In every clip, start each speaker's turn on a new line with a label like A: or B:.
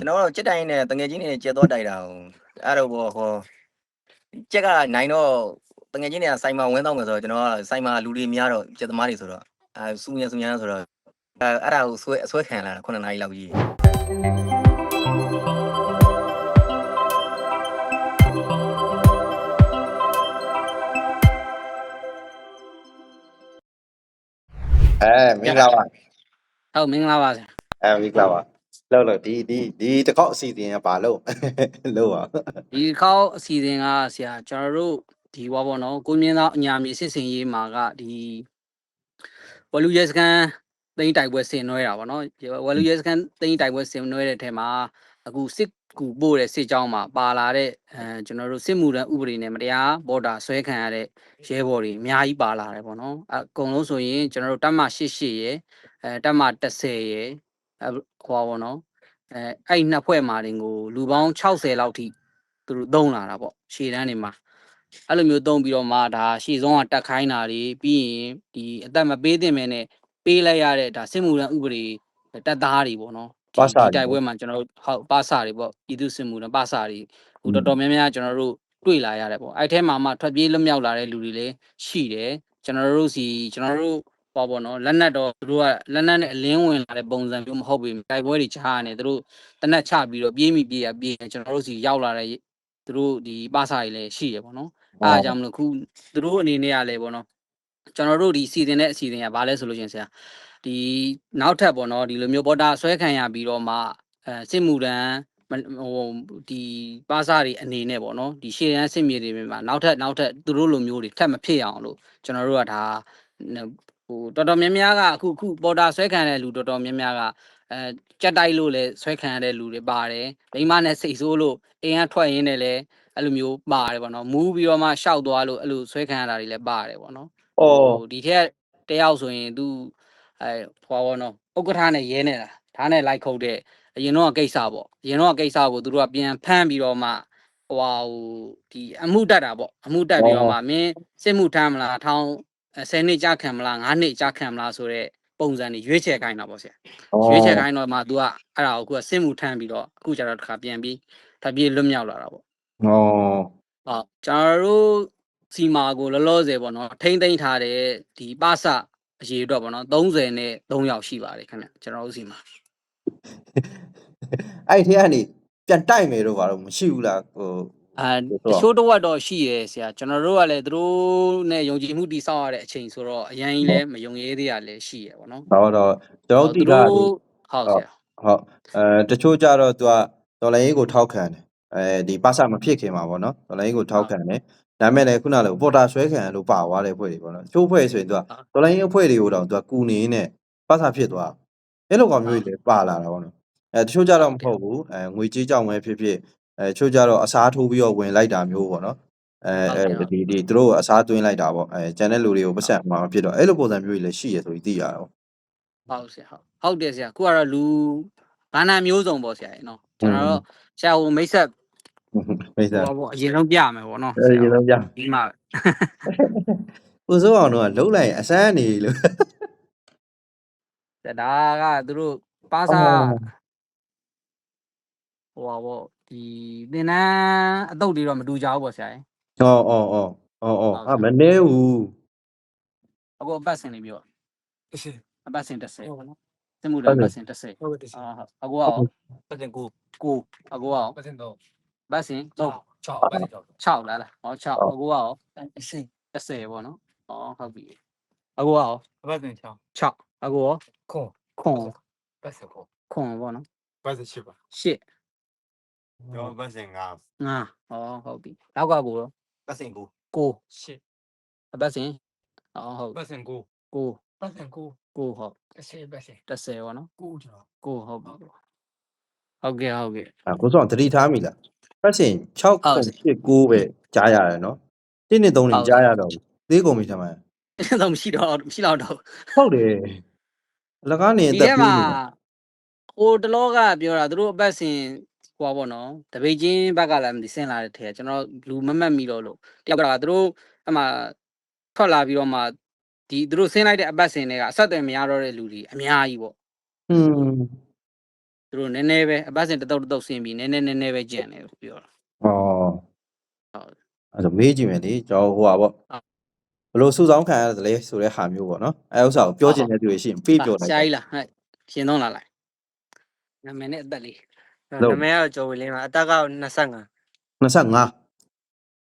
A: ကျွန်တော်တို့ကြက်တိုင်းနဲ့တငယ်ချင်းတွေကြက်သွားတိုက်တာဟိုအဲ့တော့ဘောဟောကြက်ကနိုင်တော့တငယ်ချင်းတွေကစိုင်မာဝင်းတော့မယ်ဆိုတော့ကျွန်တော်ကစိုင်မာလူတွေများတော့ကြက်သမားတွေဆိုတော့အဲစူညံစူညံဆိုတော့အဲအဲ့ဒါကိုဆွဲအဆွဲခံလာတာ9နာရီလောက်ကြီး
B: အဲမင်္ဂလာပါ
C: ဟုတ်မင်္ဂလာပါဆရာ
B: အဲမင်္ဂလာပါ လောက်လောက်ဒီဒီဒီတစ်ခေါက်အစီအစဉ်ကဘာလို့လို့ပါ
C: ဒီခေါက်အစီအစဉ်ကဆရာကျွန်တော်တို့ဒီဟောပေါ့နော်ကိုမြင့်သောအညာမီစစ်စင်ရေးမှာကဒီဝလူရဲစကန်တိန်းတိုက်ပွဲဆင်နွှဲတာပေါ့နော်ဝလူရဲစကန်တိန်းတိုက်ပွဲဆင်နွှဲတဲ့ထဲမှာအခုစစ်ကူပို့တဲ့စစ်ကြောင်းမှာပါလာတဲ့အဲကျွန်တော်တို့စစ်မှုရန်ဥပဒေနဲ့မတရားဘော်ဒါဆွဲခံရတဲ့ရဲဘော်တွေအများကြီးပါလာတယ်ပေါ့နော်အကုန်လုံးဆိုရင်ကျွန်တော်တို့တပ်မ88ရယ်အဲတပ်မ10ရယ်အဲ ဟောပေါ့နော်အဲအဲ့ဒီနှစ်ဖွဲ့မာတင်ကိုလူပေါင်း60လောက်ထိသူတို့သုံးလာတာပေါ့ရှေ့တန်းတွေမှာအဲ့လိုမျိုးသုံးပြီးတော့မှဒါရှေ့ဆုံးကတက်ခိုင်းတာတွေပြီးရင်ဒီအသက်မပေးသင့်မဲနဲ့ပေးလိုက်ရတဲ့ဒါစစ်မှုရန်ဥပဒေတက်သားတွေပေါ့နော်ဒီဒီတိုက်ပွဲမှာကျွန်တော်တို့ဟုတ်ပါစာတွေပေါ့ပြည်သူစစ်မှုရန်ပါစာတွေဟိုတော်တော်များများကျွန်တော်တို့တွေ့လာရတယ်ပေါ့အဲ့ထဲမှာမှထွက်ပြေးလွတ်မြောက်လာတဲ့လူတွေလည်းရှိတယ်ကျွန်တော်တို့စီကျွန်တော်တို့ ပေါ့ပေါ့နော်လက်နက်တော့သူတို့ကလက်နက်နဲ့အလင်းဝင်လာတဲ့ပုံစံမျိုးမဟုတ်ဘူးတိုက်ပွဲတွေချားနေသူတို့တနက်ချပြီးတော့ပြေးမိပြေးရပြေးရင်ကျွန်တော်တို့စီရောက်လာတဲ့သူတို့ဒီပါစာတွေလည်းရှိရပေါ့နော်အဲအားကြောင့်မလို့ခုသူတို့အနေနဲ့ကလည်းပေါ့နော်ကျွန်တော်တို့ဒီစီစဉ်တဲ့အစီအစဉ်ကဘာလဲဆိုလို့ရှရင်ဆရာဒီနောက်ထပ်ပေါ့နော်ဒီလိုမျိုးပေါ်တာဆွဲခံရပြီးတော့မှအဲစစ်မှုတန်းမဟိုဒီပါစာတွေအနေနဲ့ပေါ့နော်ဒီရှေ့ရန်စစ်မြေတွေမှာနောက်ထပ်နောက်ထပ်သူတို့လိုမျိုးတွေထပ်မဖြစ်အောင်လို့ကျွန်တော်တို့ကဒါ ဟိုတော်တော်များများကအခုခုပေါ်တာဆွဲခံရတဲ့လူတော်တော်များများကအဲကြက်တိုက်လို့လဲဆွဲခံရတဲ့လူတွေပါတယ်မိမနဲ့စိတ်ဆိုးလို့အိမ်ကထွက်ရင်းနဲ့လဲအဲ့လိုမျိုးပါတယ်ပေါ့နော်မူးပြီးတော့မှရှောက်သွားလို့အဲ့လိုဆွဲခံရတာတွေလည်းပါတယ်ပေါ့နော်
B: ဩ
C: ဟိုဒီထက်တယောက်ဆိုရင်သူအဲဟွာဘောနော်ဥက္ကဋ္ဌနဲ့ရဲနေတာဒါနဲ့လိုက်ခုတ်တဲ့အရင်တော့ကိစ္စပေါ့အရင်တော့ကိစ္စကိုသူတို့ကပြန်ဖမ်းပြီးတော့မှဟွာဟိုဒီအမှုတက်တာပေါ့အမှုတက်ပြီးတော့မှမင်းစစ်မှုထမ်းမလားထောင် 10နှစ်ကြာခံမလား9နှစ်ကြာခံမလားဆိုတော့ပုံစံတွေရွေးချယ်ခိုင်းတာပေါ့ဆရာရွေးချယ်ခိုင်းတော့မှ तू ကအဲ့ဒါကိုအခုကစစ်မှုထမ်းပြီးတော့အခုကျတော့တစ်ခါပြန်ပြီးထပ်ပြီးလွတ်မြောက်လာတာပေါ့
B: ဩ
C: ဟုတ်ကျွန်တော်တို့စီမာကိုလောလောဆယ်ပေါ့နော်ထိမ့်သိမ့်ထားတဲ့ဒီပါစအရေးတော့ပေါ့နော်30နဲ့3ယောက်ရှိပါတယ်ခင်ဗျကျွန်တော်တို့စီမာ
B: အဲ့ထဲကနေပြန်တိုက်မယ်တော့ဘာလို့မရှိဘူးလားဟို
C: အာ
B: တ
C: ချို့တော့တော့ရှိတယ်ဆရာကျွန်တော်တို့ကလည်းသူတို့နဲ့ယုံကြည်မှုတည်ဆောက်ရတဲ့အချိန်ဆိုတော့အရင်ကြီးလည်းမယုံရဲသေးတာလည်းရှိရပါတော့။ဟု
B: တ်တော့ကျွန်တော်တိက
C: ဟုတ်ဆရာ
B: ဟုတ်အဲတချို့ကြတော့သူကဒေါ်လာရင်းကိုထောက်ခံတယ်အဲဒီပါစမဖြစ်ခင်မှာပေါ့နော်ဒေါ်လာရင်းကိုထောက်ခံတယ်ဒါမဲ့လည်းခုနလိုပေါ်တာဆွဲခံလို့ပါသွားတဲ့ဖွဲ့တွေပေါ့နော်ချိုးဖွဲ့ဆိုရင်သူကဒေါ်လာရင်းအဖွဲ့တွေကိုတော့သူကကူနေနဲ့ပါစဖြစ်သွားအဲ့လိုကောင်မျိုးတွေလည်းပါလာတာပေါ့နော်အဲတချို့ကြတော့မဟုတ်ဘူးအဲငွေကြေးကြောင့်ပဲဖြစ်ဖြစ် အဲတချို့ကြတော့အစားထိုးပြီးတော့ဝင်လိုက်တာမျိုးပေါ့နော်အဲအဲဒီဒီသူတို့အစားသွင်းလိုက်တာပေါ့အဲကျန်တဲ့လူတွေကိုပတ်ဆက်မှာမဖြစ်တော့အဲ့လိုပုံစံမျိုးတွေလည်းရှိရဆိုပြီးသိရတာပေါ့
C: ဟုတ်ဆရာဟုတ်ဟုတ်တယ်ဆရာခုကတော့လူဘာနာမျိုးစုံပေါ့ဆရာရေနော်ကျွန်တော်တို့ဆရာဟိုမိတ်ဆက်
B: မိတ်ဆက်
C: ဟိုပေါ့အရင်ဆုံးပြမယ်ပေါ့နော်
B: အဲဒီလုံးပြ
C: ဒီမှာ
B: ကိုစိုးအောင်တော့လုံးလိုက်ရင်အစမ်းနေလို့
C: ဒါကသူတို့ပါစာ
B: အော်
C: ဟိုပါပေါ့ ဒီသင်တန်းအတုတ်တွေတော့မတူကြဘူးပေါ့ဆရာရေ။
B: အော်အော်အော်အော်အော်အမနေဘူး
C: အခုအပတ်စဉ်နေပြီးတော့အပတ်စဉ်30ပေါ့နော်စမှုတော့အပတ်စဉ်30
D: ဟုတ်ကဲ့
C: အာဟုတ်အခုက
D: ပတ်စင်ကို
C: ကိုအခုက
D: ပတ်စင်တော့
C: အပတ်စဉ်3
D: 6ပတ်စင်တော့
C: 6လားလားဟော6အခုကရောအစိ30ပေါ့နော်ဟောဟုတ်ပြီအခုကရော
D: ပတ်စင်6
C: 6အခုရော
D: ခွန်
C: ခွန်
D: ပတ်စင်ခွန်
C: ခွန်ပေါ့နော်
D: ပတ်စင်8ပါ
C: 8
D: ကျော်ပတ်စင်9
C: 5ဟောဟုတ်ပြီနောက်ကကိုရော
D: ပတ်စင်9
C: ကို
D: 8
C: အပတ်စဉ်ဟောဟုတ်
D: ပတ်စင်9
C: ကို
D: ပတ်စင်9
C: ကိုဟုတ်
D: 10ပတ်စင်
C: 30ပေါ့နော်
D: 9ကျော်
C: ကိုဟုတ်ပြီဟုတ်ကဲ့ဟုတ်ကဲ့။
B: အကိုစိုးအောင်တတိထားမိလား။ပတ်စင်6
C: ဟုတ်
B: 9 9ပဲကြားရတယ်နော်။တင်းနဲ့3နေကြားရတော့ဘူး။သေးကုန်ပြီထမ
C: တော့မရှိတော့မရှိတော့တော့။
B: ဟုတ်တယ်။အလကားနေအ
C: ဒီ
B: သက်
C: ထဲ
B: ပြေး
C: မှာ
B: နေတာ
C: ဟိုတလောကပြောတာသူတို့အပတ်စဉ် ဟိုပါပေါ့နော်တပိတ်ချင်းဘက်ကလည်းမသိဆင်းလာတဲ့ထဲကျွန်တော်လူမမတ်မိတော့လို့တယောက်ကသူတို့အမှထွက်လာပြီးတော့မှဒီသူတို့ဆင်းလိုက်တဲ့အပတ်စဉ်တွေကအဆက်အသွယ်မရတော့တဲ့လူတွေအများကြီးပေါ့။
B: ဟွန်း
C: သူတို့နည်းနည်းပဲအပတ်စဉ်တစ်တုပ်တစ်တုပ်ဆင်းပြီးနည်းနည်းနည်းနည်းပဲကြံတယ်လို့ပြောတာ
B: ဩအဲ့ဒါမေးကြည့်မယ်လေကျွန်တော်ဟိုပါပေါ့ဘလို့စုဆောင်ခံရတယ်လေဆိုတဲ့ဟာမျိုးပေါ့နော်အဲဥစ္စာကိုပြောချင်တဲ့သူတွေရှိရင်ပြေးပြောလိုက်
C: ရှားကြီးလားဟဲ့ရှင်သုံးလာလိုက်နာမည်နဲ့အသက်လေး
B: လုံး
E: နာမည်ကတော့ကျော်ဝေလင်းပါအသက်က25
B: 25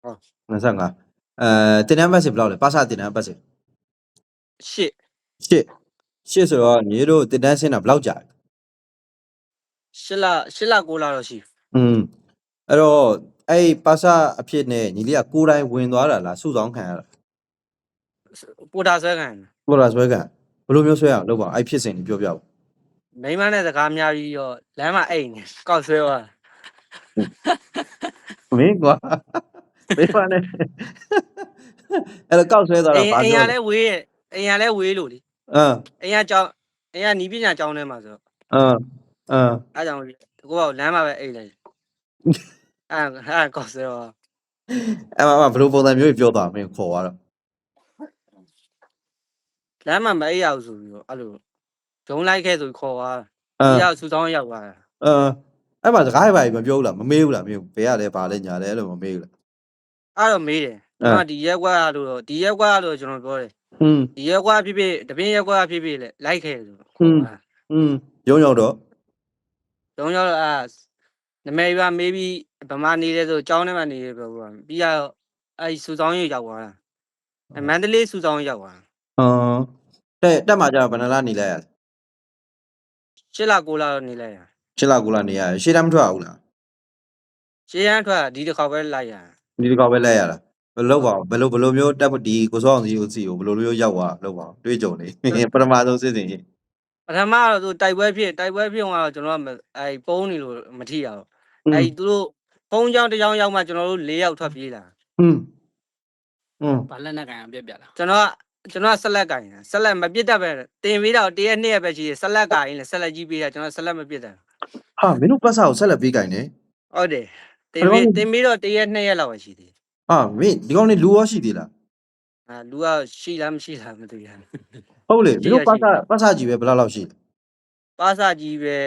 E: ဟုတ်
B: 25အဲတင်တန်းဘတ်စီဘယ်လောက်လဲပါစာတင်တန်းဘတ်စီ
E: ရှစ်
B: ရှစ်ရှစ်ဆိုတော့ညီတို့တင်တန်းဆင်းတာဘယ်လောက်ကြာလဲ
E: ရှစ်လရှစ်လ9လတော့ရှိ
B: อืมအဲ့တော့အဲ့ဒီပါစာအဖြစ်နဲ့ညီလေးကကိုယ်တိုင်ဝင်သွားတာလားစုဆောင်ခံရတာ
E: ပိုတာဆွဲခံ
B: ပေါ်လာဆွဲခံဘယ်လိုမျိုးဆွဲအောင်လုပ်ပါအောင်အဲ့ဖြစ်စဉ်ကြီးပြောပြပါဦး
E: မိန်းမနဲ့စကားများပြီးတော့လမ်းမှာအိတ်နေကောက်ဆွဲသွား
B: မင်းကွာမေးပါနဲ့အဲ့တော့ကောက်ဆွဲသွား
E: အိ
B: တော့
E: မ်
B: ဘာ
E: အိမ်
B: ပြော
E: ကလည်းဝေးရဲ့အိမ်ကလည်းဝေးလို့လေ
B: အင်း
E: အိမ်ကကြောင်းအိမ်ကနီးပညာကျောင်းထဲမှာဆိုတော့
B: အင်းအင်း
E: အားကြောင့်ကိုကလမ်းမှာပဲအိတ်လိုက်အဲ့အဲ့ကောက်ဆွဲသွား
B: အဲ့မှာဘယ်လိုပုံစံမျိုးကြီးပြောသွားမင်းခေါ်သွားတော့
E: လမ်းမှာမအိတ်ရဘူးဆိုပြီးတော့အဲ့လို ဂျုံလိုက်ခဲ့ဆိုပြီးခေါ်သွား
B: အင်း
E: ရောက်စူဆောင်းရောက်သွားတာ
B: အင်းအဲ့မှာစကားတွေပါမပြောဘူးလားမမေးဘူးလားမင်းဘယ်ရလဲပါလဲညာလဲအဲ့လိုမမေးဘူးလား
E: အဲ့တော့မေးတယ်
B: အဲ
E: ကျွန်တော်ဒီရက်ကွက်လို့တော့ဒီရက်ကွက်လို့ကျွန်တော်ပြောတယ်
B: อืม
E: ဒီရက်ကွက်ဖြစ်ဖြစ်တပင်းရက်ကွက်ဖြစ်ဖြစ်လေလိုက်ခဲ့ဆို
B: อืม อืมရုံရောက်တော့
E: တုံးရောက်တော့အာနမေရွာမေးပြီးဗမာနေတယ်ဆိုကျောင်းထဲမှာနေရပြောပြောပြီးတော့အဲ့စူဆောင်းရရောက်သွားတာအဲ့မန္တလေးစူဆောင်းရောက်သွားတာ
B: အင်းတဲ့တက်မှာကြာဘယ်နှလားနေလိုက်ရလဲ
E: ရှစ်လ9လတော့နေလိုက်ရ
B: ရှစ်လကူလာနေရရှေ့တမ်းမထွက်ဘူးလား
E: ရှေးရန်ထွက်ဒီတစ်ခေါက်ပဲလိုက်ရ
B: ဒီတစ်ခေါက်ပဲလဲရတာဘယ်လိုလုပ်ပါအောင်ဘယ်လိုဘယ်လိုမျိုးတက်ဒီကိုစောအောင်စီကိုစီကိုဘယ်လိုမျိုးရောက်သွားလုပ်ပါအောင်တွေးကြုံနေပထမဆုံးစစ်စဉ်ကြီး
E: ပထမတော့သူတိုက်ပွဲဖြစ်တိုက်ပွဲဖြစ်သွားတော့ကျွန်တော်ကအဲ့ပုံးနေလို့မထီရအောင်အဲ့သူတို့ဖုံးကြောင်းတစ်ကြောင်းရောက်မှကျွန်တော်တို့၄ယောက်ထွက်ပြေးလာ
B: อืมอืม
C: ဗာလက်နဲ့ကန်အောင်ပြက်ပြလာ
E: ကျွန်တော် ကကျွန်တော်ကဆက်လက်ကင်တာဆက်လက်မပစ်တတ်ပဲတင်ပြီးတော့တရက်နှစ်ရက်ပဲရှိတယ်ဆက်လက်ကင်လေဆက်လက်ကြီးပေးတာကျွန်တော်ဆက်လက်မပစ်တတ်
B: ဟာမင်းတို့ပတ်စာကိုဆက်လက်ပေးကြင်နေ
E: ဟုတ်တယ်တင်
B: အဲ့တော့
E: ပြီးတင်ပြီးတော့တရက်နှစ်ရက်လောက်ပဲရှိသေးတယ်
B: ဟာမင်းဒီကောင်နေလူရောရှိသေးလား
E: အာလူကရှိလားမရှိလားမသိဘူး
B: ဟုတ်လေမ
E: ရှိ
B: င်း
E: ရ
B: တို့ပတ်စာ
E: ရှိရ
B: ပတ်စာကြီးပဲဘယ်လောက်လောက်ရှိလဲ
E: ပါစာကြီးပဲ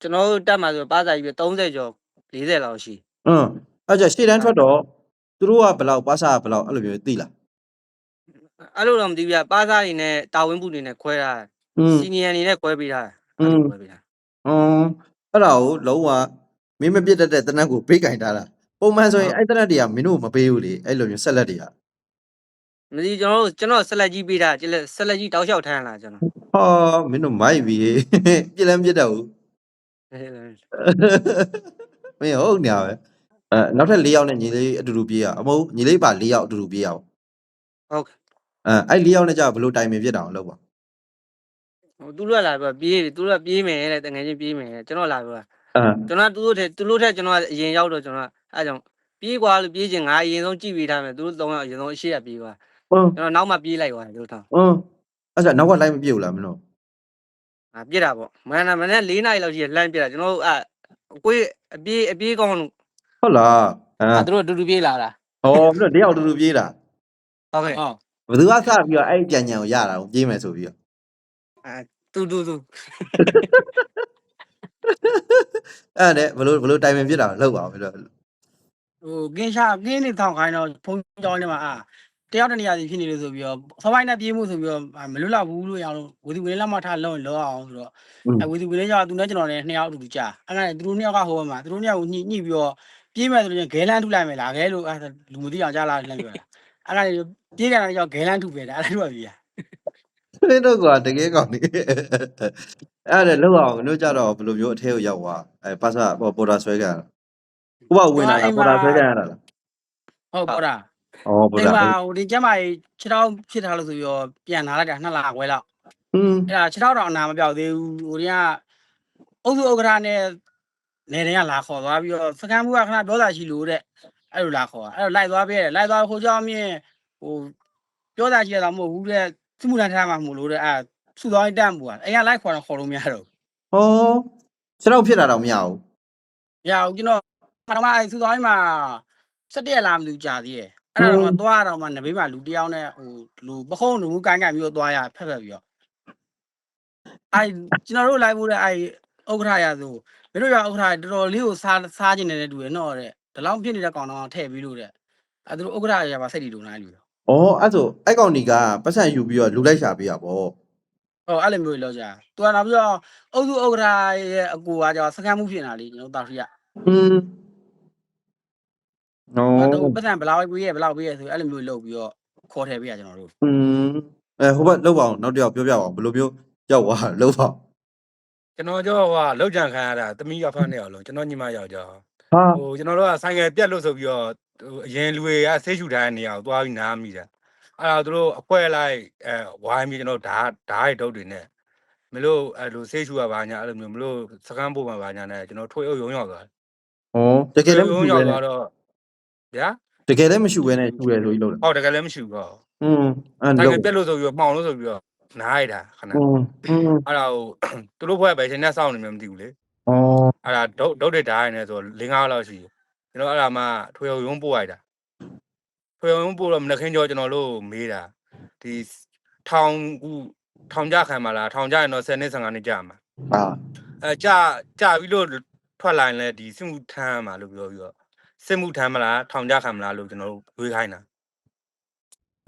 E: ကျွန်တော်တို့တက်မှာဆိုပါစာကြီးပဲ30ကျော်40လောက်ရှိ
B: อืมအဲ့ကြရှေ့တန်းထွက်တော့သူတို့ကဘယ်လောက်ပတ်စာကဘယ်လောက်အဲ့လိုမျိုးသိလား
E: အဲ့လိုတော့မသိဘူးပြပါစာတွေနဲ့တာဝင်းပုတွေနဲ့ခွဲထား
B: อืม
E: စီနီယံတွေနဲ့ခွဲပေးထား
B: อื
E: အဲ့
B: ม
E: လိုခွဲပေးထား
B: อืมအဲ့ဒါကိုလုံးဝမင်းမပြစ်တတ်တဲ့တနက်ကိုပေးကြင်ထားတာပုံမှန်ဆိုရင်အဲ့တနက်တွေကမင်းတို့မပေးဘူးလေအဲ့လိုမျိုးဆက်လက်တွေက
E: မသိကျွန်တော်တို့ကျွန်တော်ဆက်လက်ကြီးပေးထားကျလက်ဆက်လက်ကြီးတောက်လျှောက်ထမ်းလာကျွန်တော်
B: ဟာမင်းတို့မိုက်ပြီပြစ်လည်းမပြစ်တတ်ဘူး မင်းဟုတ်နေရပဲအဲနောက်ထပ်၄ယောက်နဲ့ညီလေးအတူတူပြေးရအောင်အမဟုတ်ညီလေးပါ၄ယောက်အတူတူပြေးရအောင်
E: ဟုတ်ကဲ့
B: အဲအဲ့၄ယောက်နဲ့ကြာဘယ်လိုတိုင်ပင်ဖြစ်တာအောင်လုပ်ပါ
E: ဟိုသူတို့ကလာပြီးပြေးသူတို့ကပြေးမယ်တဲ့တငယ်ချင်းပြေးမယ်ကျွန်တော်လာပြီး
B: အဲ
E: ကျွန်တော်သူတို့ထက်သူတို့ထက်ကျွန်တော်ကအရင်ရောက်တော့ကျွန်တော်အဲကြောင့်ပြေးကွာလို့ပြေးချင်ငါအရင်ဆုံးကြည့်ပေးထားမယ်သူတို့သုံးယောက်အရင်ဆုံးအရှိရပြေးကွာ
B: ဟုတ်
E: ကျွန်တော်နောက်မှပြေးလိုက်သွားတယ်လို့ထောင်
B: ဟုတ်အဲ့ဒါနောက်ကလိုက်မပြေဘူးလားမင်းတို့
E: အာပြစ်တာပေါ့မန္တမနဲ့၄နာရီလောက်ရှိရလှမ်းပြစ်တာကျွန်တော်တို့အအကွေးအပြေးအပြေးကောင်းလို့
B: ဟုတ်လားအဲ
C: အာသူတို့အတူတူပြေးလာတာ
B: ဟောမင်းတို့၄ယောက်အတူတူပြေးတာ
E: ဟုတ်ကဲ့
C: ဟုတ်
B: ဘယ်သူကစပြီးတော့အဲ့ဒီကြံကြံကိုရတာကိုပြေးမယ်ဆိုပြီးတော့
E: အာတူတူတူ
B: အဲ့ဒါနဲ့ဘယ်လိုဘယ်လိုတိုင်ပင်ဖြစ်တာကိုလုပ်ပါအောင်မင်းတို့
F: ဟိုကင်းရှာကင်းနေထောင်ခိုင်းတော့ဖုန်းကြောင်းထဲမှာအာတယောက်တစ်နေရာစီဖြစ်နေလို့ဆိုပြီးတော့စောပိုင်းနဲ့ပြေးမှုဆိုပြီးတော့အာမလွတ်လပ်ဘူးလို့ရအောင်လို့ဝီဒီဝင်းလက်မထားလုံးရင်လောအောင်ဆိုတော့အဲဝီဒီဝင်းလေးကြောင့်သူနဲ့ကျွန်တော်နဲ့နှစ်ယောက်အတူတူကြာအဲ့ဒါနဲ့သူတို့နှစ်ယောက်ကဟိုဘက်မှာသူတို့နှစ်ယောက်ကိုညှိညှိပြီးတော့ပြေးမယ်ဆိုရင်ဂဲလန်းထုလိုက်မယ်လားဂဲလို့အဲလူမသိအောင်ကြားလာလှမ်းပြောတာ အဲ့ဒါနဲ့ပြေးကြတာကြောင့်ဂဲလန်းထုပဲတာအဲ့ဒါတို့ကပြေးတာ
B: မင်းတို့ကတကယ်ကောင်းနေအဲ့ဒါနဲ့လောက်အောင်မင်းတို့ကြတော့ဘယ်လိုမျိုးအထဲကိုရောက်သွားအဲပတ်စာပေါ်တာဆွဲကြရတာဥပဝင်လာတာပေါ်တာဆွဲကြရတာလား
F: ဟုတ်ပေါ့တာ
B: ဩပေါ်
F: အိ
B: တာ
F: မ်မှာဟိုဒီကျမကြီးခြေထောက်ဖြစ်ထားလို့ဆိုပြီးတော့ပြန်လာလိုက်တာနှစ်လခွဲလောက်
B: อืม
F: အဲ့ဒါခြေထောက်တော့အနာမပြောက်သေးဘူးဟိုဒီကအုပ်စုဥက္ကဋ္ဌနဲ့နေတယ်ကလာခေါ်သွားပြီးတော့စကန်မှုကခဏပြောတာရှိလို့တဲ့ အဲ့လိုလာခေါ်တာအဲ့လိုလိုက်သွားပြတယ်လိုက်သွားဟိုကြောင့်မြင်ဟိုပြောတာရှိရတာမဟုတ်ဘူးတဲ့သူ့မူလန်ထားမှာမဟုတ်လို့တဲ့အဲ့သူ့သွားတတ်မှုကအဲ့ရလိုက်ခေါ်တော့ခေါ်လို့မရတော့
B: ဟောကျွန်တော်ဖြစ်တာတော့မရဘူး
F: မရဘူးကျွန်တော်ကတော့မအဲ့သူ့သွားမှာ၁၇ရက်လာမလို့ကြာသေးတယ်အဲ့တော့တော့သွားတော့မှနဘေးမှာလူတယောက်နဲ့ဟိုလူပခုံးလူကိုင်းကိုင်းပြီးတော့သွားရဖက်ဖက်ပြီးတော့အဲကျွန်တော်တို့လိုက်ဖို့တဲ့အဲဥက္ကဋ္ဌရဆိုမင်းတို့ရဥက္ကဋ္ဌတော်တော်လေးကိုစားစားကျင်နေတဲ့တူရနော်တဲ့ ဒီလောက်ဖြစ်နေတဲ့ကောင်တော့ထည့်ပြီးလို့တဲ့အဲ့တို့ဥက္ကရာရပါစိတ်တီလုံလိုက်လို့
B: ဩအဲ့ဆိုအဲ့ကောင်ဒီကပတ်စံယူပြီးတော့လူလိုက်ရှာပေးတာပေါ့
F: ဟောအဲ့လိုမျိုးလောကြာသူကနောက်ပြီးတော့အုပ်စုဥက္ကရာရဲ့အကူကကြောင့်စကန်မှုဖြစ်နေတာလေကျွန်တော်တာဖရီက
B: အင်း
F: နော်ပတ်စံဘလောက်ပေးရဘလောက်ပေးရဆိုအဲ့လိုမျိုးလုပ်ပြီးတော့ခေါ်ထည့်ပေးရကျွန်တော်တို့
B: อืมအဲဟိုဘက်လောက်ပါအောင်နောက်တစ်ယောက်ပြောပြပါအောင်ဘယ်လိုမျိုးကြောက်သွားလောက်ပါ
G: ကျွန်တော်ကြောက်ဟာလောက်ကြံခံရတာတမိရောက်ဖတ်နေအောင်လို့ကျွန်တော်ညီမယောက်
B: ကြောက်
G: ဟိုကျွန်တော်တို့ကဆိုင်ကယ်ပြက်လို့ဆိုပြီးတော့ဟိုအရင်လူတွေကဆေးရှူထားတဲ့နေရာကိုသွားပြီးနားမိတာအဲ့ဒါသူတို့အခွဲလိုက်အဲဝိုင်းပြီးကျွန်တော်ဓာတ်ဓာတ်ရုပ်တွေနဲ့မလို့အဲ့လိုဆေးရှူရပါညာအဲ့လိုမျိုးမလို့စကန်းပို့မှာပါညာနဲ့ကျွန်တော်ထွေးအုပ်ရုံရောက်သွားတယ်
B: ဩတကယ်လည်းမ
G: ရှူ
B: ရုံ
G: ရောက်သွားတော့ဗျာ
B: တကယ်လည်းမရှူဘဲနဲ့ရှူရလို့ကြီးလို့လား
G: ဟုတ်တကယ်လည်းမရှူတော့
B: อืมအဲ့လို
G: ဆိုင်ကယ်ပြက်လို့ဆိုပြီးတော့မှောင်လို့ဆိုပြီးတော့နားရတာခဏအဲ့ဒါဟိုသူတို့ဘွဲ့ပဲရှင်နဲ့စောင့်နေမှမသိဘူးလေ
B: ဩ
G: အဲ့ဒါဒုတ်ဒုတ်တဲ့ဓာတ်ရည်နဲ့ဆို၄၅လောက်ရှိတယ်ကျွန်တော်အဲ့ဒါမှထွေရုံပို့လိုက်တာထွေရုံပို့တော့မနက်ခင်းကျော်ကျွန်တော်တို့မေးတာဒီထောင်ကူထောင်ကြခံမလားထောင်ကြရင်တော့10နှစ်15နှစ်ကြာမှာ
B: အာ
G: အဲကြာကြာပြီးလို့ထွက်လာရင်လည်းဒီစစ်မှုထမ်းမှာလို့ပြောပြီးတော့စစ်မှုထမ်းမလားထောင်ကြခံမလားလို့ကျွန်တော်တို့တွေးခိုင်းတာ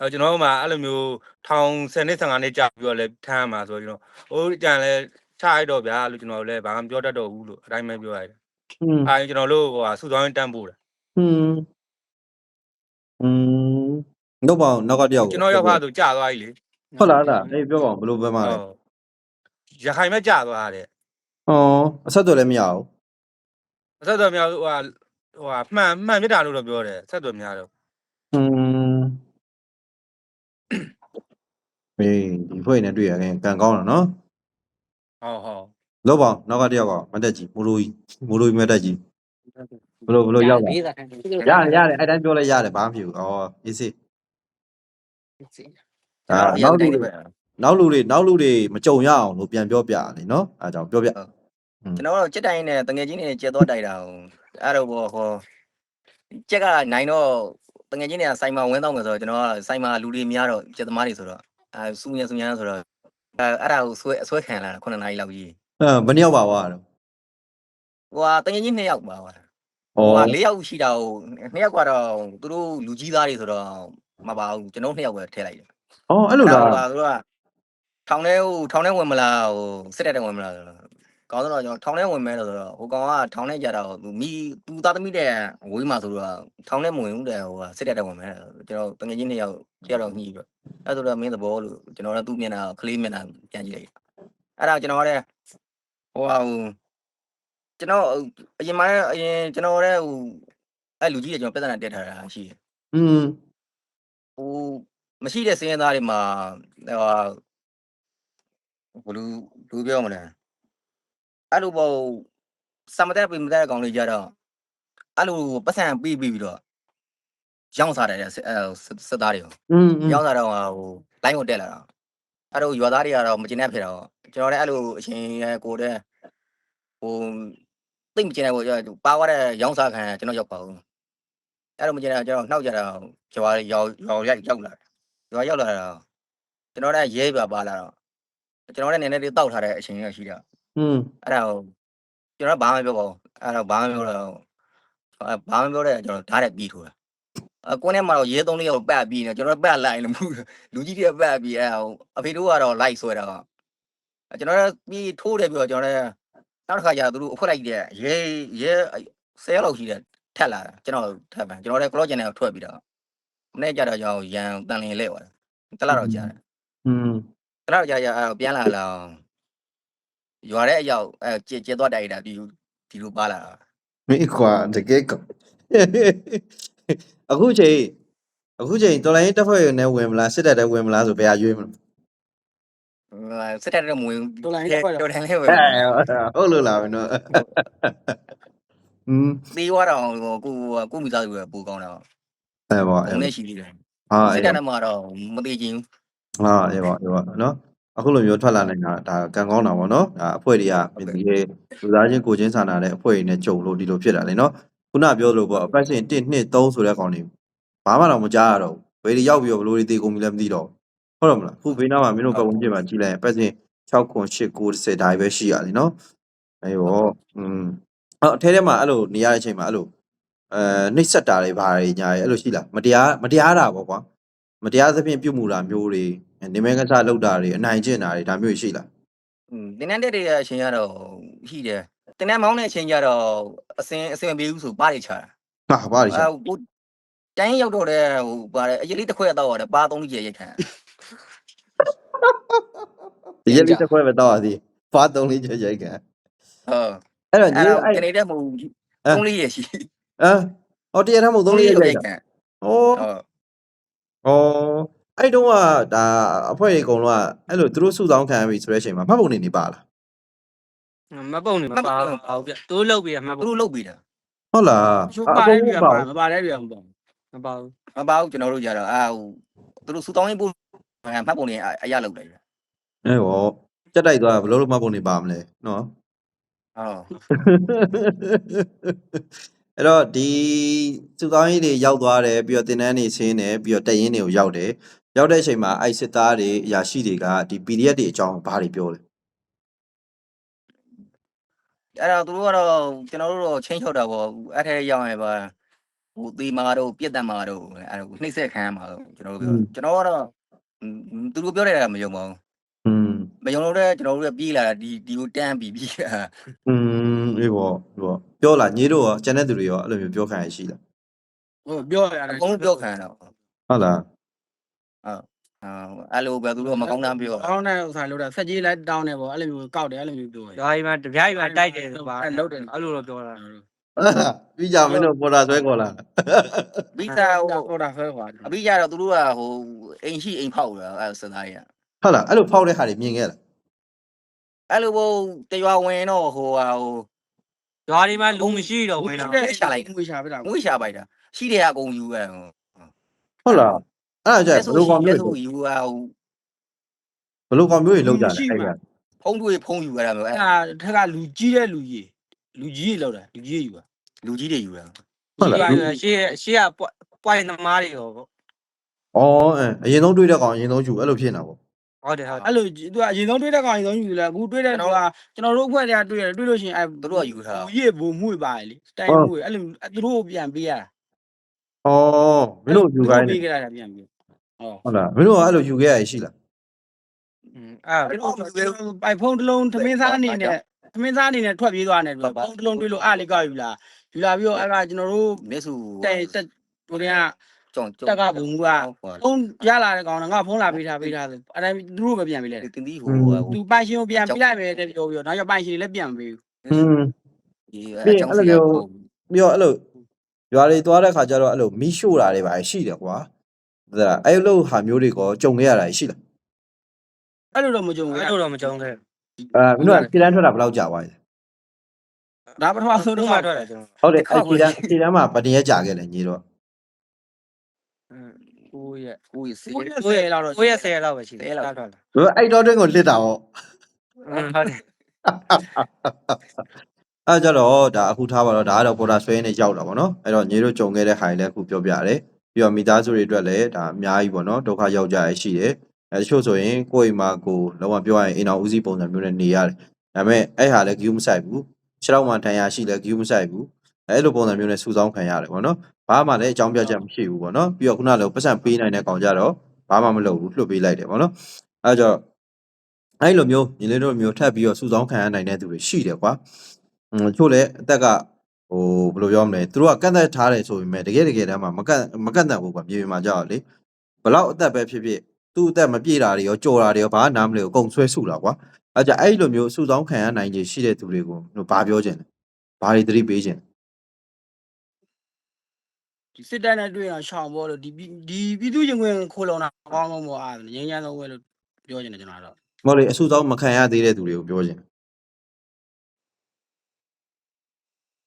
G: အဲကျွန်တော်တို့မှအဲ့လိုမျိုးထောင်10နှစ်15နှစ်ကြာပြီးတော့လည်းထမ်းမှာဆိုတော့ကျွန်တော်ဟိုကြံလဲ ချရတော့ဗျာလို့ကျွန်တော်လည်းဘာမှမပြောတတ်တော့ဘူးလို့အတိုင်းပဲပြောရတယ်
B: อืม
G: အဲကျွန်တော်တို့ဟိုဟာစုဆောင်းရင်တန်းပို့တာ
B: อืมอืมတော့ပါအောင်နောက်ကတယောက်
G: ကျွန်တော်ရောက်ဖားဆိုကြာသွားပြီလေ
B: ဟုတ်လားလားအေးပြောပါအောင်ဘယ်လိုပဲမှာလဲ
G: ဟုတ်ရခိုင်မဲ့ကြာသွားတယ်
B: ဩအဆက်တော်လည်းမရဘူး
G: အဆက်တော်များဟိုဟာဟိုဟာမှန်မှန်မြစ်တာလို့တော့ပြောတယ်ဆက်တော်များတော့
B: อืมအေးဒီဖွဲ့နေတွေ့ရခင်ကန်ကောင်းတော့နော်
G: ဟုတ်ဟုတ်
B: လို့ပါအောင်နောက်ကတယောက်ကမတက်ကြီးမိုးလိုကြီးမိုးလိုကြီးမတက်ကြီးဘယ်လိုဘယ်လိုရောက်လာ
C: ပေးတာခံတယ်
B: ရတယ်ရတယ်အဲ့တိုင်းပြောလဲရတယ်ဘာမှမဖြစ်ဘူးဩအေးစေးဒါ
A: ကျွန်
B: နောက်
A: တော်
B: လူ
A: တ
B: တွေ
A: ည်းပဲ
B: နောက်လူတွေနောက်လူတွေမကြုံရအောင်လို့ပြန်ပြောပြလေနော်အဲဒါကြောင့်ပြောပြ
A: ကျွန်တော်တို့ကြက်တိုင်းနဲ့တငယ်ချင်းနဲ့ကျက်တော့တိုက်တာဟိုအဲ့တော့ဘောဟောကြက်ကနိုင်တော့တငယ်ချင်းတွေကစိုင်မာဝင်းတော့မယ်ဆိုတော့ကျွန်တော်ကစိုင်မာလူတွေများတော့ကျက်သမားတွေဆိုတော့အဲစူညံစူညံဆိုတော့ အဲအဲ့ဒါကိုဆွဲဆွဲခံလာတာ9နာရီလောက်ကြီး
B: အဲဘယ်နှစ်ယောက်ပါသွားတော့
A: ဟိုဟာတငယ်ချင်း2ယောက်ပါဟို
B: ဩ
A: ဟာ4ယောက်ရှိတာဟို2ယောက်ကတော့သူတို့လူကြီးသားတွေဆိုတော့မပါဘူးကျွန်တော်2ယောက်ပဲထည့်လိုက်တယ်
B: ဩအဲ့လိုလား
A: ဟာသူကထောင်ထဲဟိုထောင်ထဲဝင်မလားဟိုစစ်တပ်ထဲဝင်မလားဆိုတော့ ကောင်းတော့ကျွန်တော်ထောင်ထဲဝင်မဲလို့ဆိုတော့ဟိုကောင်ကထောင်ထဲကြတော့သူမိသူသားသမီးတဲ့ဝေးမှာဆိုတော့ထောင်ထဲမဝင်ဘူးတဲ့ဟိုကစစ်တပ်ထဲဝင်မဲကျွန်တော်တငယ်ချင်း2ယောက်တယောက်တော့ညှိပြီးအဲ့ဆိုတော့မင်းသဘောလို့ကျွန်တော်ကသူ့မျက်နှာကလေးမျက်နှာပြန်ကြည့်လိုက်အဲ့ဒါကျွန်တော်ကလည်းဟိုဟာဟိုကျွန်တော်အရင်မှအရင်ကျွန်တော်လည်းဟိုအဲ့လူကြီးတွေကျွန်တော်ပြဿနာတက်ထားတာရှိတယ်
B: อืม
A: ဟိုမရှိတဲ့စင်းရဲသားတွေမှာဟိုဘလူလူပြောမလဲ အဲ့လိုပေါ့စမတဲ့ပြင်မတဲ့ကောင်လေးကြတော့အဲ့လိုပတ်စံပြီးပြီးပြီးတော့ရောင်းစားတယ်အဲစစ်သားတွေကို
B: อืม
A: ရောင်းစားတော့ဟိုလိုင်းကိုတက်လာတာအဲ့လိုရွာသားတွေကတော့မကျင်တဲ့ဖြစ်တော့ကျွန်တော်လည်းအဲ့လိုအရှင်ရဲ့ကိုတဲ့ဟိုသိမ့်မကျင်တဲ့ကိုပါသွားတဲ့ရောင်းစားခံကျွန်တော်ရောက်ပါဘူးအဲ့လိုမကျင်တဲ့ကျွန်တော်နှောက်ကြတာရွာရောက်ရောက်ရောက်လာရွာရောက်လာတော့ကျွန်တော်လည်းရဲပြပါလာတော့ကျွန်တော်လည်းနည်းနည်းလေးတောက်ထားတဲ့အရှင်ရရှိတာ
B: อืม
A: အဲ့ဒါကိုကျွန်တော်ဘာမှမပြောပါဘူးအဲ့တော့ဘာမှမပြောတော့အဲဘာမှမပြောတဲ့ကျွန်တော်ဓာတ်နဲ့ပြီးထိုးတာအကွန်းထဲမှာတော့ရဲသုံးလေးယောက်ပတ်ပြီးနေကျွန်တော်ပတ်လိုက်လို့မဟုတ်လူကြီးတွေပတ်ပြီးအဲအဖေတို့ကတော့လိုက်ဆွဲတာကျွန်တော်ပြီးထိုးတယ်ပြီးတော့ကျွန်တော်လည်းနောက်တစ်ခါကျသူတို့အခွက်လိုက်တဲ့ရဲရဲဆယ်လောက်ရှိတဲ့ထက်လာကျွန်တော်ထက်ပန်ကျွန်တော်လည်း clock ကျန်တဲ့ထွက်ပြီးတော့မနေ့ကျတော့ကျွန်တော်ရန်တန်လင်လဲသွားတယ်တလားတော့ကြာတယ်
B: อืม
A: တလားတော့ကြာကြာပြန်လာလာ ရွာတဲ့အရောက်အဲကျေကျေသွားတိုက်တာဒီဒီလိုပါလာ
B: မင်းကွာတကယ်ကောအခုချိန်အခုချိန်တော်လိုင်းတက်ဖွဲ့နဲ့ဝင်မလားစစ်တပ်နဲ့ဝင်မလားဆိုဘယ်ဟာရွေးမလဲ
A: စစ်တပ်တဲ့မဝင်တော်တယ်လေးဝင်
B: အဲဟုတ်လို့လားမင်းတို့อืม
A: သေးသွားတော့ကိုကိုမိသားစုကပူကောင်းတာ
B: အဲပါ
A: ဘုံနဲ့ရှိသေးတယ်
B: ဟာ
A: စစ်
B: အဲ
A: တပ်နဲ့မှာတော့မသေးချင်း
B: ဟာအေးပါအေးပါနော် အခုလိုမျိုးထွက်လာနိုင်တာဒါကံကောင်းတာပေါ့နော်ဒါအဖွဲ့တွေကဒီလေလူသားချင်းကိုချင်းစာနာတဲ့အဖွဲ့တွေနဲ့ကြုံလို့ဒီလိုဖြစ်တာလေနော်ခုနပြောလို့ပေါ့အပတ်စဉ်1 2 3ဆိုတဲ့ကောင်တွေဘာမှတော့မကြားရတော့ဘူးဘယ်တွေရောက်ပြီးတော့ဘလို့တွေတေကုန်ပြီလည်းမသိတော့ဟုတ်တော့မလားခုဘေးနားမှာမင်းတို့ပတ်ဝန်းကျင်မှာကြည့်လိုက်ရင်အပတ်စဉ်6ခွန်8 9 10ဒါပဲရှိရလေနော်အေးဘောอืมအော်အထဲထဲမှာအဲ့လိုနေရတဲ့အချိန်မှာအဲ့လိုအဲနှိပ်စက်တာတွေဘာတွေညာတွေအဲ့လိုရှိလားမတရားမတရားတာပေါ့ကွာ မတရားသဖြင့်ပြုတ်မှုတာမျိုးတွေနေမဲကစားလောက်တာတွေအနိုင်ကျင့်တာတွေဒါမျိုးရှိလား
A: อืมတင်းတဲ့တွေအချိန်ကတော့ရှိတယ်တင်းတဲ့မောင်းတဲ့အချိန်ကျတော့အစင်အစင်မပြေဘူးဆိုပါးတွေချတာ
B: ဟာဘာတွေရှိ
A: ဟိုကိုတိုင်းရောက်တော့တဲ့ဟိုပါတယ်အရေးလေးတစ်ခွက်တော့ရတယ်ပါသုံးကြီးရိုက်ခံ
B: ဒီရက်လေးတစ်ခွဲပဲတော့ရသည်ဖားသုံးလေးချက်ရိုက်ခံ
A: ဟုတ်
B: အဲ့တော့ညီ
A: အဲ့
B: တို့
A: တော့
B: အဲ့
A: ကနေတဲ့မဟုတ်သုံးလေးရရှိ
B: ဟမ်ဟောတရားထမ်းမို့သုံးလေးရက်ရိုက်တာ
A: ခံ
B: ဟော
A: ဟုတ်
B: ဩအဲ့တုန်းက ဒါ အဖွဲ့တွေအကုန်လုံးက အဲ့လို သူတို့ စုဆောင်းခံရပြီဆိုတဲ့အချိန်မှာ မှတ်ပုံနေနေပါလား
E: မပုံနေမပါဘူး ပါဘူးဗျတိုးလုတ်ပြီးမှတ်
A: သူ
E: ပုံ
A: တို့လုတ်ပြီးတာ
B: ဟုတ်လား
F: ချိုးပါတယ်ပြပါမပါတယ်ပြမပေါ့
E: မပါဘူး
A: မပါဘူး ကျွန်တော်တို့ကြတော့ အာဟို သူတို့စူတောင်းရေးပို့မှတ်ပုံနေအရလုတ်တယ်
B: အဲဟောစက်တိုက်သွားဘယ်လိုလုပ် မှတ်ပုံနေပါမလဲ နော်
A: ဟုတ်
B: အဲ့တော့ဒီစုကောင်းကြီးတွေရောက်သွားတယ်ပြီးတော့တင်တန်းနေဆင်းတယ်ပြီးတော့တက်ရင်တွေကိုရောက်တယ်ရောက်တဲ့အချိန်မှာအိုက်စစ်သားတွေအရာရှိတွေကဒီ PDF တွေအကြောင်းဘာတွေပြောလဲ
A: အဲ့တော့သူတို့ကတော့ကျွန်တော်တို့တော့ချင်းချောက်တာပေါ့အဲ့ထဲရောက်ရင်ပါဟိုသေးမာတော့ပြက်တက်မာတော့အဲ့ဒါနှိမ့်ဆက်ခံရမှာတော့ကျွန်တော်တို့ပြောကျွန်တော်ကတော့သူတို့ပြောတဲ့ကမယုံပါဘူး
B: อืม
A: မယုံလို့တဲ့ကျွန်တော်တို့ကပြေးလာတာဒီဒီကိုတန်းပြီးပြီးတာ
B: อืม အေးပေါ့ဒီပေါ့ပြောလားညီတို့ရောကျန်တဲ့သူတွေရောအဲ့လိုမျိုးပြောခံရရှိလား
F: ဟိုပြောရ
A: အ
F: တယ်
A: ကုန်လုံးပြောခံရတာပေါ့
B: ဟုတ်လား
A: အာအဲ့လိုပဲသူတို့ကမကောင်းတာပြော
F: အောင်းတဲ့ဥစ္စာလို့တာဆက်ကြီးလိုက်တောင်းတယ်ပေါ့အဲ့လိုမျိုးကောက်တယ်အဲ့လိုမျိုးပြောရ
E: ဓာကြီးမှာတပြားကြီးမှာတိုက်တယ်ဆိုပါ
F: အဲ့လုတ်တယ်
E: အဲ့လိုတော့ပြောတာ
B: ပြီးကြမင်းတို့ပေါ်တာဆွဲခေါ်လာ
A: ပြီးသားဟို
F: ဟိုတာဆွဲခွာ
A: အပြီးကြတော့သူတို့ကဟိုအိမ်ရှိအိမ်ဖောက်တာအဲ့စသားကြီးက
B: ဟုတ်လားအဲ့လိုဖောက်တဲ့ဟာတွေမြင်ခဲ့လား
A: အဲ့လိုဘို့တရွာဝင်တော့ဟိုဟာဟို
E: ဓာကြီးမှာလူမရှိတော့ဝင်တော့
F: ငွေရှာပြတာ
A: ငွေရှာပိုက်တာရှိတယ်အကုန်ယူရဟို
B: ဟုတ်လားအဲ့ဒါကြဘယ်လိုကောင်မျိုး
A: ဆို
B: တွေ
A: ယူဟာဟို
B: ဘယ်လိုကောင်မျိုးတွေလောက်ကြလဲအဲ့က
A: ဖုံးတွေဖုံးယူရတာမျိုးအဲ့
F: အဲ့ထက်ကလူကြီးတဲ့လူကြီးလူကြီးလောက်တာလူကြီးယူပါ
A: လူကြီးတွေယူတာ
B: ဟုတ်လား
E: ရှေ့ရှေ့ကပွိုင်သမားတွေရောပေါ့
B: ဩအဲအရင်ဆုံးတွေးတဲ့ကောင်အရင်ဆုံးယူအဲ့လိုဖြစ်နေတာပေါ့
E: ဟုတ်တယ်ဟုတ်တယ်
F: အဲ့လိုသူကအရင်ဆုံးတွေးတဲ့ကောင်အရင်ဆုံးယူလာအခုတွေးတဲ့သူကကျွန်တော်တို့အဖွဲ့တွေကတွေးတယ်တွေးလို့ရှိရင်အဲ့
A: သူတို့ကယူထား
F: ဘူကြီးဘူမှုပါလေတိုင်မှုအဲ့လိုသူတို့ပြန်ပေးရတာ
B: ဩမင်းတို့ယူခိုင်းနေ
F: ပေးကြတာပြန်ပြီးဟော
B: ဟုတ်လားမင်းတို့ကအဲ့လိုယူခဲ့ရရှိလား
E: အဲ့
F: ပိုက်ဖုန်းတစ်လုံးသမင်းစားအနေနဲ့သမင်းစားအနေနဲ့ထွက်ပြေးသွားတယ်သူကဖုန်းတစ်လုံးတွေးလို့အားလေးကောက်ယူလာယူလာပြီးတော့အဲ့ကကျွန်တော်တို့
A: မျက်စု
F: တိုင်တက်ဟိုတည်းက
A: ကြောင်ကြောင်
F: တက်ကဘုံကဖုန်းရလာတဲ့ကောင်ကငါဖုန်းလာပေးထားပေးထားဆိုအဲ့ဒါသူတို့ပဲပြန်ပေးလိုက်တယ်
A: တင်းတီးဟိုဟို
F: သူပိုင်ရှင်ကိုပြန်ပြလိုက်မယ်တဲ့ပြောပြီးတော့နောက်ကျပိုင်ရှင်လည်းပြန်မပေးဘူး
B: อืม
A: ဒီအကြောင်းစီ
B: ပြီးတော့အဲ့လိုရွာတွေသွားတဲ့ခါကျတော့အဲ့လိုမီးရှို့တာတွေပါရှိတယ်ကွာဒါအဲ့လိုဟာမျိုးတွေကကြုံခဲ့ရတာရှိလား
F: အဲ့လိုတော့မကြုံဘူး
E: အဲ့လိုတော့မကြုံခဲ့
B: အဲမင်းတို့ကခြေတန်းထွက်တာဘယ်လောက်ကြာသွားလဲ
F: ဒါပထမဆုံး
E: ဘူး
F: တော့
E: မှထွက်တယ်ကျွန်တော်
B: ဟုတ်တယ်အဲ့ခြေတန်းခြေတန်းမှာဗတရက်ကြာခဲ့တယ်ညီတော့
E: ကိုရဲ့
A: ကိုယ်စီ
F: ကိုရဆယ်လောက်တော့
E: ကိုရဲ့10လောက်ပဲရှိတယ်ထွက်လာ
B: အဲ့တော့တွင်းကိုလစ်တာဟော
E: ဟုတ်တယ်
B: အဲ့ကြတော့ဒါအခုထားပါတော့ဒါကတော့ပေါ်တာဆွဲနေရောက်တာပေါ့နော်အဲ့တော့ညီတို့ကြုံခဲ့တဲ့ဟာတွေလည်းအခုပြောပြရတယ်ပြီးတော့မိသားစုတွေအတွက်လည်းဒါအများကြီးပေါ့နော်ဒုက္ခရောက်ကြရရှိတယ်အဲတချို့ဆိုရင်ကိုယ့်အိမ်မှာကိုယ်လုံးဝပြောရရင်အိမ်အောင်ဦးစီးပုံစံမျိုးနဲ့နေရတယ်ဒါပေမဲ့အဲ့ဟာလည်းဂယူးမဆိုင်ဘူးခြေထောက်မှာတန်ရာရှိလည်းဂယူးမဆိုင်ဘူးအဲ့လိုပုံစံမျိုးနဲ့စူဆောင်းခံရတယ်ပေါ့နော် ဘာမှလည်းအကြောင်းပြချက်မရှိဘူးပေါ့နော်ပြီးတော့ခုနလိုပတ်စံပေးနိုင်တဲ့ကောင်ကြတော့ဘာမှမလုပ်ဘူးလွှတ်ပေးလိုက်တယ်ပေါ့နော်အဲ့တော့အဲ့လိုမျိုးညီလေးတို့မျိုးထပ်ပြီးတော့စူဆောင်းခံရနိုင်တဲ့သူတွေရှိတယ်ကွာอืมချို့လည်းအသက်ကဟိုဘယ်လိုပြောမလဲသူတို့ကကန့်သက်ထားတယ်ဆိုပေမဲ့တကယ်တကယ်တမ်းမှာမကန့်မကန့်သက်ဘူးကွာမြေပြင်မှာကြောက်လေဘလောက်အသက်ပဲဖြစ်ဖြစ်သူ့အသက်မပြည့်တာတွေရောကြော်တာတွေရောဘာနားမလဲကိုအကုန်ဆွဲဆုတာကွာအဲကြအဲ့လိုမျိုးစုဆောင်းခံရနိုင်ခြေရှိတဲ့သူတွေကိုတို့ဘာပြောချင်လဲဘာတွေသတိပေးချင်လဲ
F: ဒီစစ်တပ်နဲ့တွေ့ရင်ရှောင်ပေါ်လို့ဒီဒီပြည်သူရင်ဝင်ခိုးလုံတာအကောင်းဆုံးပေါ့အားငင်းချမ်းဆုံးပဲလို့ပြောချင်တယ်ကျွန်တော်ကတော့
B: မဟုတ်လေအစုဆောင်းမခံရသေးတဲ့သူတွေကိုပြောချင်တယ်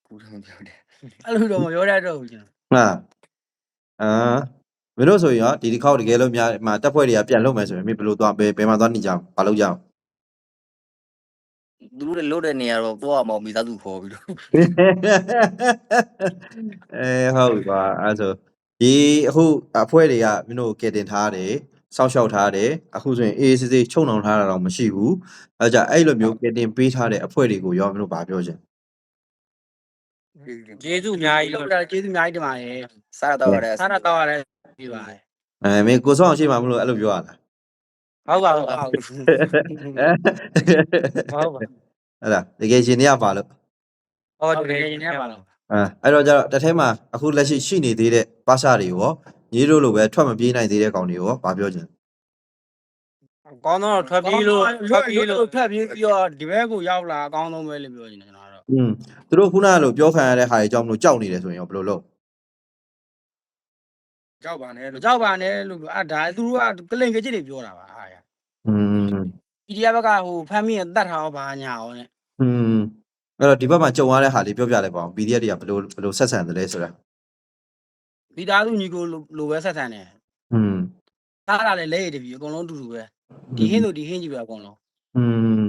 A: ကိုယ်ပြောတယ်
F: အဲ့လိုတော့မပြောတတ်တော့ဘူးကျွန်တော်
B: ဟာအာမင်းတို့ဆိုရင်ရောဒီတစ်ခေါက်တကယ်လို့များမှာတက်ဖွဲ့တွေကပြန်လုပ်မယ်ဆိုရင်မင်းဘယ်လိုသွားဘယ်ဘယ်မှာသွားနေကြအောင်ဘာလုပ်ကြအောင်
A: သူတို့လို့တဲ့နေရာတော့သွားအောင်မိသားစုခေါ်ပြီးတော့
B: အဲဟုတ်ပါအဲ့ဆိုဒီအခုအဖွဲတွေကမင်းတို့ကယ်တင်ထားတယ်စောင့်ရှောက်ထားတယ်အခုဆိုရင်အေးအေးဆေးဆေးချုံနှောင်ထားတာတော့မရှိဘူးအဲကြင့်အဲ့လိုမျိုးကတင်ပေးထားတဲ့အဖွဲ့တွေကိုရောမင်းတို့ဗာပြောချင်
E: ကျေးဇူးအများကြီး
F: လို့
E: လို့
F: ကျေးဇူးအများကြီးတင်ပါတယ်
A: စားတော့ရတယ်
F: စားရတော့ရတယ်ပြပါတယ်
B: အဲမင်းကိုစောအောင်ရှိမှမလို့အဲ့လိုပြောရလား
E: ဟုတ်ပါဟုတ်ပါဟုတ်ပါ
B: ဟဲ့
E: ဟုတ်ပါ
B: အဲ့ဒါတကယ်ရှင်နေရပါလို့
E: ဟော
F: ဟုတ်
E: တ
F: ကဲ့
E: ကယ်
F: ရင်းနေပါတော့
B: အဲအဲ့တော့ကျတော့တစ်ထဲမှာအခုလက်ရှိရှိနေသေးတဲ့ပါစာတွေရောညီတို့လိုပဲထွက်မပြေးနိုင်သေးတဲ့ကောင်တွေရောဗာပြောချင်
E: ကောင်းတော့ထွက်ပြေးလို့ထွက်ပြေးလို့
F: ထွက်ပြေးပြီးတော့ဒီဘက်ကိုရောက်လာအကောင်းဆုံးပဲလို့ပြောနေတယ်ကျွန်တော်တော့
B: อืมသူတို့ခုနကလိုပြောခံရတဲ့ဟာတွေအကြောင်းမလို့ကြောက်နေတယ်ဆိုရင်ရောဘယ်လိုလုပ်
D: ကြောက်ပါနဲ့
F: မကြောက်ပါနဲ့လို့ပြောအာဒါသူတို့ကကလင်ကကြည့်တွေပြောတာပါအားရ
B: อืม
F: PDF ဘက်ကဟိုဖမ်းမိရင်တတ်ထားအောင်ဘာညာအောင်နဲ့
B: อืมအဲ့တော့ဒီဘက်မှာကြုံရတဲ့ဟာလေးပြောပြလိုက်ပါအောင် PDF တွေကဘယ်လိုဘယ်လိုဆက်ဆံတယ်လဲဆိုတာ
F: ဒီသားစုညီကိုလိုပဲဆက်ဆံတယ်
B: อืม
F: သားလာလေလဲရည်တပြီအကုန်လုံးတူတူပဲဒီဟင်းဆိုဒီဟင်းကြီးပဲအကုန်လုံး
B: อืม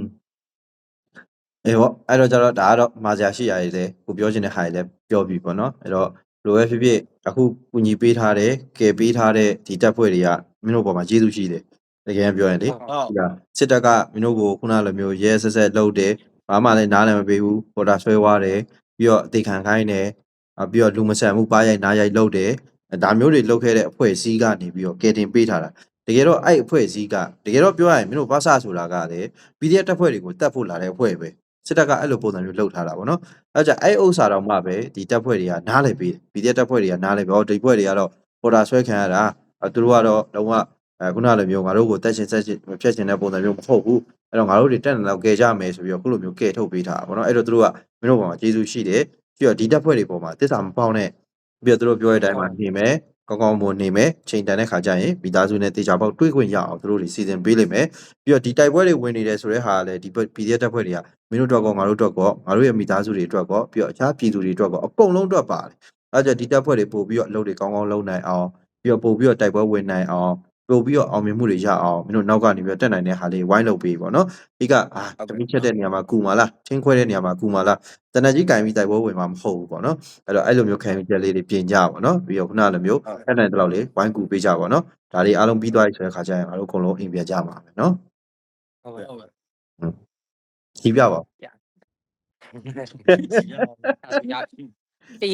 B: အေးပေါ့အဲ့တော့ကျတော့ဒါကတော့မာဂျာရှိရည်လေကိုပြောချင်တဲ့ဟာတွေလည်းပြောပြီပေါ့နော်အဲ့တော့ လိုပဲဖြစ်ဖြစ်အခုကူညီပေးထားတဲ့ကယ်ပေးထားတဲ့ဒီတပ်ဖွဲ့တွေကမင်းတို့ပေါ်မှာကျေးဇူးရှိတယ်တကယ်ပြောရင်လေ
F: ဟုတ်
B: ဒီကစစ်တပ်ကမင်းတို့ကိုခုနလိုမျိုးရဲဆက်ဆက်လှုပ်တယ်ဘာမှလည်းနားလည်းမပေးဘူးပေါ်တာဆွဲသွားတယ်ပြီးတော့အသေးခံခိုင်းတယ်အပြီးတော့လူမဆန်မှုပါရိုက်နားရိုက်လှုပ်တယ်ဒါမျိုးတွေလှုပ်ခဲ့တဲ့အဖွဲ့အစည်းကနေပြီးတော့ကယ်တင်ပေးထားတာတကယ်တော့အဲ့အဖွဲ့အစည်းကတကယ်တော့ပြောရရင်မင်းတို့ဘာသာဆိုတာကလည်း PDF တပ်ဖွဲ့တွေကိုတတ်ဖို့လာတဲ့အဖွဲ့ပဲ စစ်တပ်ကအဲ့လိုပုံစံမျိုးလှုပ်ထားတာပေါ့နော်အဲ့ကြင့်အဲ့ဥစ္စာတော့မှပဲဒီတပ်ဖွဲ့တွေကနားလည်းပေးတယ် PDF တပ်ဖွဲ့တွေကနားလည်းပဲဟောဒီဖွဲ့တွေကတော့ပေါ်တာဆွဲခံရတာအဲသူတို့ကတော့လုံးဝအဲခုနလိုမျိုးငါတို့ကိုတက်ရှင်ဆက်ရှင်မဖြတ်ရှင်တဲ့ပုံစံမျိုးမဟုတ်ဘူးအဲ့တော့ငါတို့တွေတက်နေတော့ကဲကြမယ်ဆိုပြီးတော့ခုလိုမျိုးကဲထုတ်ပေးထားတာပေါ့နော်အဲ့တော့သူတို့ကမင်းတို့ပေါ်မှာကျေးဇူးရှိတယ်ပြီးတော့ဒီတက်ဖွဲ့တွေပေါ်မှာတစ္ဆာမပေါက်နဲ့ပြီးတော့သူတို့ပြောတဲ့အတိုင်းမှာနေမယ် ကောင်းကောင်းမွန်နေမယ်ချိန်တန်တဲ့ခါကျရင်မိသားစုနဲ့တေချာပေါက်တွေးခွင့်ရအောင်သူတို့တွေစီစဉ်ပေးလိမ့်မယ်ပြီးတော့ဒီတိုက်ပွဲတွေဝင်နေတယ်ဆိုတဲ့ဟာကလည်းဒီ PDF တက်ဖွဲ့တွေကမင်းတို့အတွက်ကောငါတို့အတွက်ကောငါတို့ရဲ့မိသားစုတွေအတွက်ကောပြီးတော့အခြားပြည်သူတွေအတွက်ကောအကုန်လုံးအတွက်ပါတယ်အဲ့ကြင့်ဒီတက်ဖွဲ့တွေပို့ပြီးတော့အလုပ်တွေကောင်းကောင်းလုပ်နိုင်အောင်ပြီးတော့ပို့ပြီးတော့တိုက်ပွဲဝင်နိုင်အောင် ပို့ပြီးတော့အောင်မြင်မှုတွေရအောင်မင်းတို့နောက်ကနေပြီးတော့တက်နိုင်တဲ့ဟာလေးဝိုင်းလုပ်ပေးပေါ့နော်ဒီကအာတမိချက်တဲ့နေရာမှာကူမာလားချင်းခွဲတဲ့နေရာမှာကူမာလားတနက်ကြီးကင်ပြီးတိုက်ပွဲဝင်မှာမဟုတ်ဘူးပေါ့နော်အဲ့တော့အဲ့လိုမျိုးခံယူချက်လေးတွေပြင်ကြပါနော်ပြီးတော့ခုနလိုမျိုးတက်နိုင်တဲ့လောက်လေးဝိုင်းကူပေးကြပါနော်ဒါလေးအားလုံးပြီးသွားပြီဆိုတဲ့ခါကျရင်ငါတို့အကုန်လုံးအိမ်ပြန်ကြမှာပဲနော်
E: ဟုတ်ကဲ့
F: ဟုတ်ကဲ့
B: ဒီပြပါ
C: ရရ